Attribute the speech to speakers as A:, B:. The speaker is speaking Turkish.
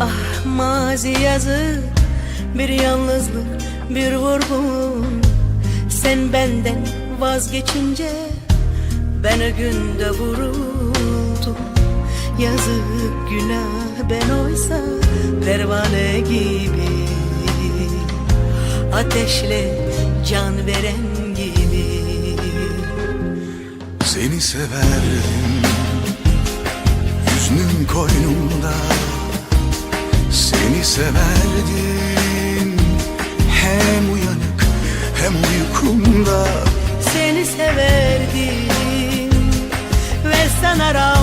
A: ah mazi yazık Bir yalnızlık bir vurgun. Sen benden vazgeçince Ben o günde vuruldum. Yazık günah ben oysa Pervane gibi. Ateşle can veren gibi.
B: Seni severdim Hüznün koynumda Seni severdim. Hem uyanık hem uykumda.
A: Seni severdim. Ve sana rağmen